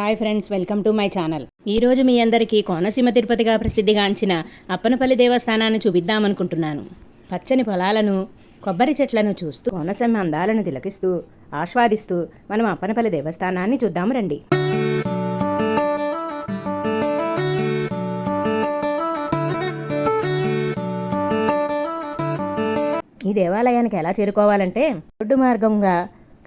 Hi friends welcome to my channel. ఈ రోజు మీ అందరికీ కోనసీమ తిరుపతిగా ప్రసిద్ధిగాంచిన అప్పనపల్లి దేవస్థానాన్ని చూపిద్దామనుకుంటున్నాను. పచ్చని పొలాలను కొబ్బరి చెట్లను చూస్తూ కోనసీమ అందాలను తిలకిస్తూ ఆస్వాదిస్తూ మనం అప్పనపల్లి దేవస్థానాన్ని చూద్దాము రండి. ఈ దేవాలయానికి ఎలా చేరుకోవాలంటే రోడ్డు మార్గంగా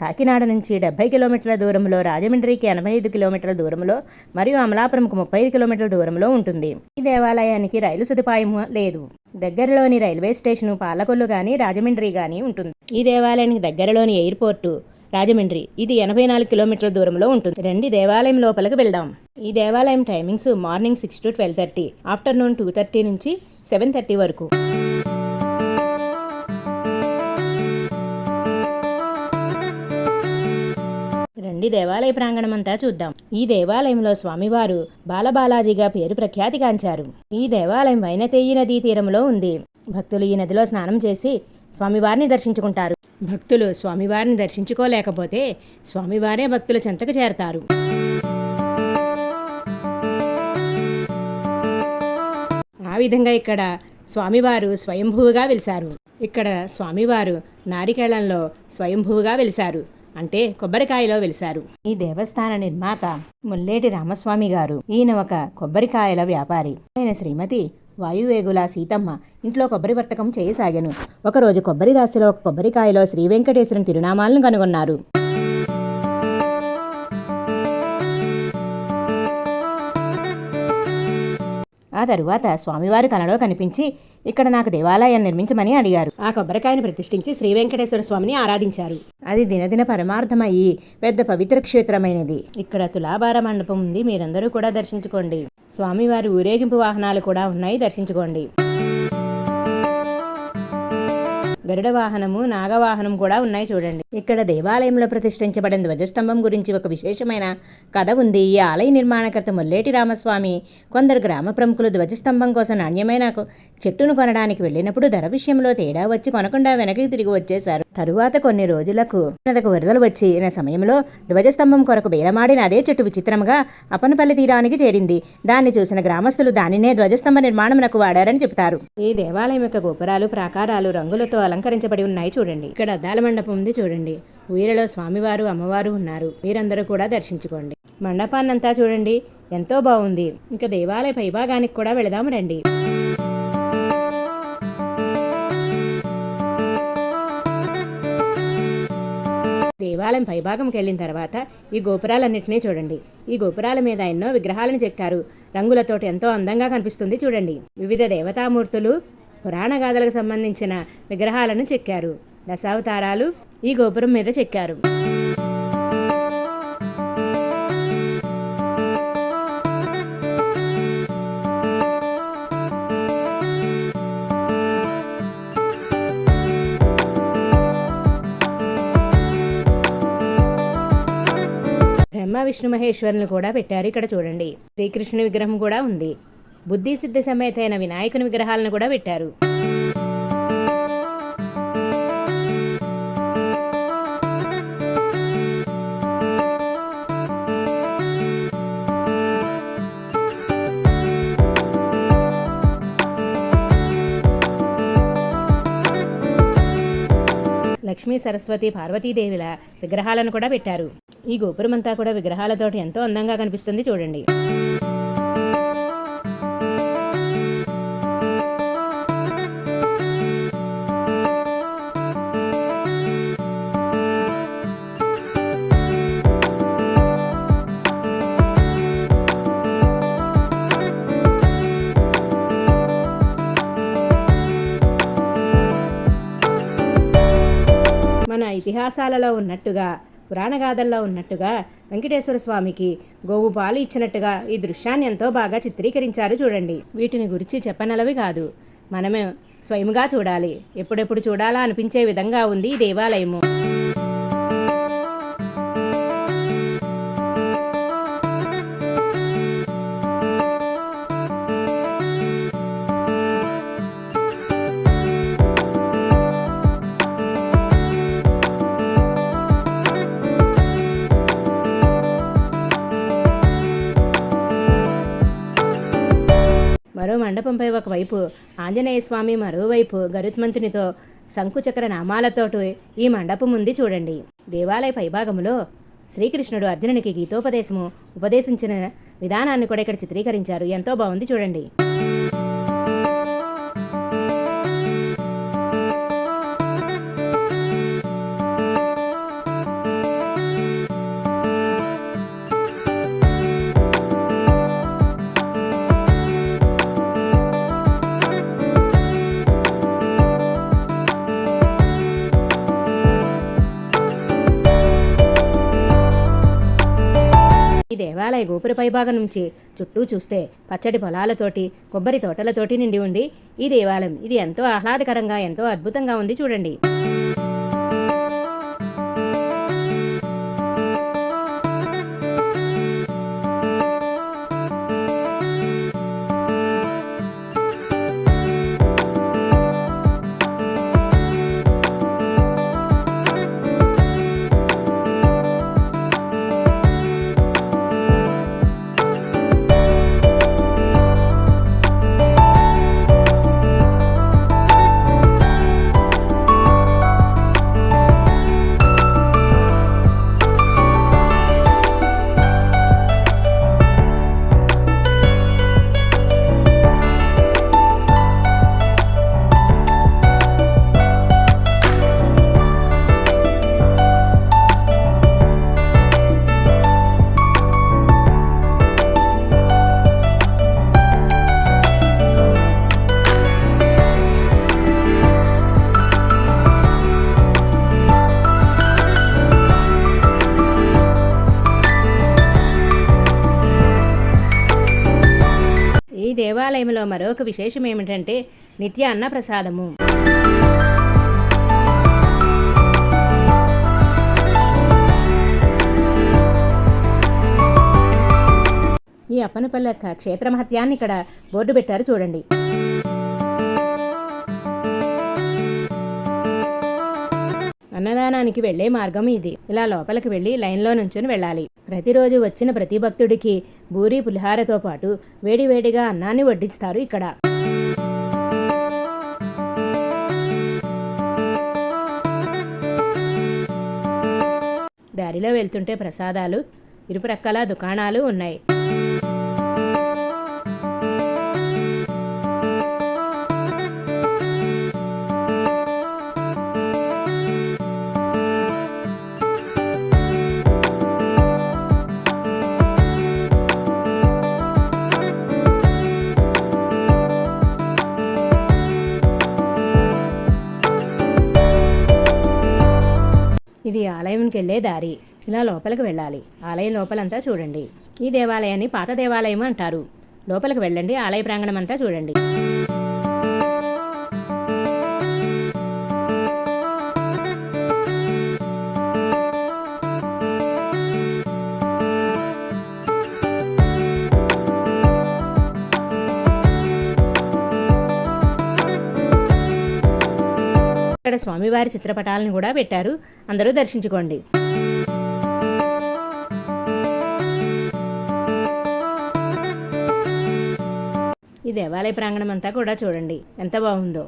కాకినాడ నుంచి డెబ్బై కిలోమీటర్ల దూరంలో రాజమండ్రికి ఎనభై ఐదు కిలోమీటర్ల దూరంలో మరియు అమలాపురంకు ముప్పై ఐదు కిలోమీటర్ల దూరంలో ఉంటుంది. ఈ దేవాలయానికి రైలు సదుపాయం లేదు. దగ్గరలోని రైల్వే స్టేషన్ పాలకొల్లు కానీ రాజమండ్రి కానీ ఉంటుంది. ఈ దేవాలయానికి దగ్గరలోని ఎయిర్పోర్టు రాజమండ్రి ఇది ఎనభై నాలుగు కిలోమీటర్ల దూరంలో ఉంటుంది. రెండు దేవాలయం లోపలికి వెళ్దాం. ఈ దేవాలయం timings morning six to twelve thirty afternoon two thirty నుంచి సెవెన్ థర్టీ వరకు. రండి దేవాలయ ప్రాంగణం అంతా చూద్దాం. ఈ దేవాలయంలో స్వామివారు బాలబాలాజీగా పేరు ప్రఖ్యాతిగాంచారు. ఈ దేవాలయం వైనతేయి నదీ తీరంలో ఉంది. భక్తులు ఈ నదిలో స్నానం చేసి స్వామివారిని దర్శించుకుంటారు. భక్తులు స్వామివారిని దర్శించుకోలేకపోతే స్వామివారే భక్తుల చెంతకు చేరతారు. ఆ విధంగా ఇక్కడ స్వామివారు స్వయంభువుగా వెలిశారు. ఇక్కడ స్వామివారు నారికేళంలో స్వయంభువుగా వెలిశారు. అంటే కొబ్బరికాయలో వెలిశారు. ఈ దేవస్థాన నిర్మాత ముల్లేటి రామస్వామి గారు. ఈయన ఒక కొబ్బరికాయల వ్యాపారి. ఆయన శ్రీమతి వాయువేగుల సీతమ్మ ఇంట్లో కొబ్బరి వర్తకం చేయసాగాను. ఒకరోజు కొబ్బరి రాశిలో ఒక కొబ్బరికాయలో శ్రీ వెంకటేశ్వరం తిరునామాలను కనుగొన్నారు. ఆ తరువాత స్వామివారు కలలో కనిపించి ఇక్కడ నాకు దేవాలయం నిర్మించమని అడిగారు. ఆ కొబ్బరికాయను ప్రతిష్ఠించి శ్రీ వెంకటేశ్వర స్వామిని ఆరాధించారు. అది దినదిన పరమార్థమయ్యి పెద్ద పవిత్ర క్షేత్రమైనది. ఇక్కడ తులాభార మండపం ఉంది. మీరందరూ కూడా దర్శించుకోండి. స్వామివారి ఊరేగింపు వాహనాలు కూడా ఉన్నాయి. దర్శించుకోండి. గరుడ వాహనము నాగవాహనం కూడా ఉన్నాయి చూడండి. ఇక్కడ దేవాలయంలో ప్రతిష్ఠించబడిన ధ్వజస్తంభం గురించి ఒక విశేషమైన కథ ఉంది. ఈ ఆలయ నిర్మాణకర్త ముల్లేటి రామస్వామి కొందరు గ్రామ ప్రముఖులు ధ్వజస్తంభం కోసం నాణ్యమైన చెట్టును కొనడానికి వెళ్ళినప్పుడు ధర విషయంలో తేడా వచ్చి కొనకుండా వెనక్కి తిరిగి వచ్చేశారు. తరువాత కొన్ని రోజులకు తనకు వరదలు వచ్చిన సమయంలో ధ్వజస్తంభం కొరకు బేరమాడిన అదే చెట్టు విచిత్రంగా అపనపల్లి తీరానికి చేరింది. దాన్ని చూసిన గ్రామస్తులు దానినే ధ్వజస్తంభ నిర్మాణమునకు వాడారని చెబుతారు. ఈ దేవాలయం యొక్క గోపురాలు ప్రాకారాలు రంగులతో అలంకరించబడి ఉన్నాయి చూడండి. ఇక్కడ అద్దాల మండపం ఉంది చూడండి. ఊయలలో స్వామివారు అమ్మవారు ఉన్నారు. మీరందరూ కూడా దర్శించుకోండి. మండపాన్నంతా చూడండి. ఎంతో బాగుంది. ఇంకా దేవాలయ పైభాగానికి కూడా వెళదాము రండి. దేవాలయం పైభాగంకి వెళ్ళిన తర్వాత ఈ గోపురాలన్నింటినీ చూడండి. ఈ గోపురాల మీద ఎన్నో విగ్రహాలను చెక్కారు. రంగులతోటి ఎంతో అందంగా కనిపిస్తుంది చూడండి. వివిధ దేవతామూర్తులు పురాణ గాథలకు సంబంధించిన విగ్రహాలను చెక్కారు. దశావతారాలు ఈ గోపురం మీద చెక్కారు. బ్రహ్మ విష్ణు మహేశ్వరుని కూడా పెట్టారు ఇక్కడ చూడండి. శ్రీకృష్ణుని విగ్రహం కూడా ఉంది. బుద్ధిసిద్ధి సమేతైన వినాయకుని విగ్రహాలను కూడా పెట్టారు. లక్ష్మీ సరస్వతి పార్వతీదేవిల విగ్రహాలను కూడా పెట్టారు. ఈ గోపురమంతా కూడా విగ్రహాలతోటి ఎంతో అందంగా కనిపిస్తుంది చూడండి. మన ఇతిహాసాలలో ఉన్నట్టుగా పురాణగాథల్లో ఉన్నట్టుగా వెంకటేశ్వర స్వామికి గోవు పాలు ఇచ్చినట్టుగా ఈ దృశ్యాన్ని ఎంతో బాగా చిత్రీకరించారు చూడండి. వీటిని గురించి చెప్పనలవి కాదు. మనమే స్వయముగా చూడాలి. ఎప్పుడెప్పుడు చూడాలా అనిపించే విధంగా ఉంది ఈ దేవాలయము. మరో మండపంపై ఒకవైపు ఆంజనేయ స్వామి మరోవైపు గరుత్మంతునితో శంకుచక్ర నామాలతోటి ఈ మండపం ఉంది చూడండి. దేవాలయ పైభాగంలో శ్రీకృష్ణుడు అర్జునునికి గీతోపదేశము ఉపదేశించిన విధానాన్ని కూడా ఇక్కడ చిత్రీకరించారు. ఎంతో బాగుంది చూడండి. దేవాలయ గోపుర పైభాగం నుంచి చుట్టూ చూస్తే పచ్చడి పొలాలతోటి కొబ్బరి తోటలతోటి నిండి ఉంది. ఈ దేవాలయం ఇది ఎంతో ఆహ్లాదకరంగా ఎంతో అద్భుతంగా ఉంది చూడండి. దేవాలయంలో మరొక విశేషం ఏమిటంటే నిత్య అన్న ప్రసాదము ఈ అప్పనపల్లి యొక్క క్షేత్ర మహత్యాన్ని ఇక్కడ బోర్డు పెట్టారు చూడండి. అన్నదానానికి వెళ్ళే మార్గం ఇది. ఇలా లోపలికి వెళ్ళి లైన్లో నుంచుని వెళ్ళాలి. ప్రతిరోజు వచ్చిన ప్రతి భక్తుడికి బూరి పులిహారతో పాటు వేడివేడిగా అన్నాన్ని వడ్డిస్తారు ఇక్కడ. దారిలో వెళ్తుంటే ప్రసాదాలు ఇరుప్రక్కల దుకాణాలు ఉన్నాయి. ఆలయంకి వెళ్ళే దారి. ఇలా లోపలికి వెళ్ళాలి. ఆలయం లోపలంతా చూడండి. ఈ దేవాలయాన్ని పాత దేవాలయం అంటారు. లోపలికి వెళ్ళండి. ఆలయ ప్రాంగణం అంతా చూడండి. ఇక్కడ స్వామివారి చిత్రపటాలను కూడా పెట్టారు. అందరూ దర్శించుకోండి. ఈ దేవాలయ ప్రాంగణం అంతా కూడా చూడండి. ఎంత బాగుందో.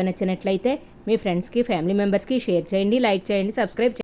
వీడియో నచ్చినట్లయితే మీ ఫ్రెండ్స్కి ఫ్యామిలీ మెంబర్స్కి షేర్ చేయండి లైక్ చేయండి సబ్స్క్రైబ్ చేయండి